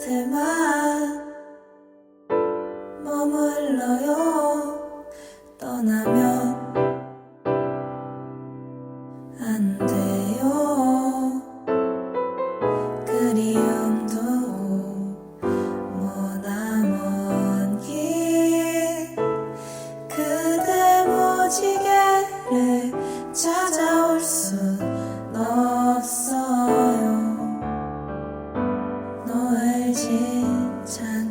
곁에만 머물러요. 떠나면 진짜